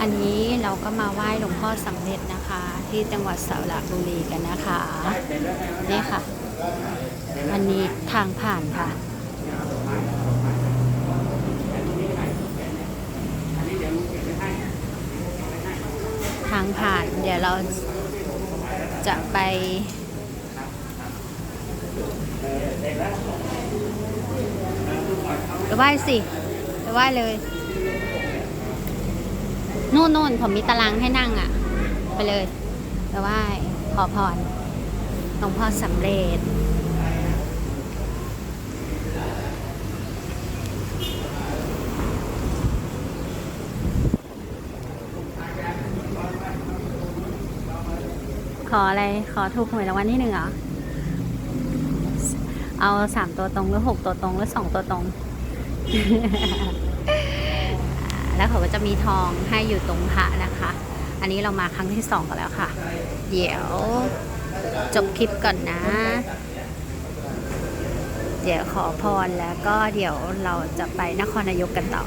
อันนี้เราก็มาไหว้หลวงพ่อสำเร็จนะคะ ที่จังหวัดสระบุรีกันนะคะนี่ค่ะอันนี้ทางผ่านค่ะทางผ่านเดี๋ยวเราจะไปไปไหว้สิ ไหว้เลย นู่นนู่นผมมีตารางให้นั่งอะ่ะ ไปเลยไปไหว้ขอพรหลวงพ่อสำเร็จขออะไร ขอถูกหวยรางวัลที่หนึ่งเหรอ เอาสามตัวตรงหรือหกตัวตรงหรือสองตัวตรง แล้วเขาก็จะมีทองให้อยู่ตรงพระนะคะ อันนี้เรามาครั้งที่สองกันแล้วค่ะ เดี๋ยวจบคลิปก่อนนะ เดี๋ยวขอพรแล้วก็เดี๋ยวเราจะไปนครนายกกันต่อ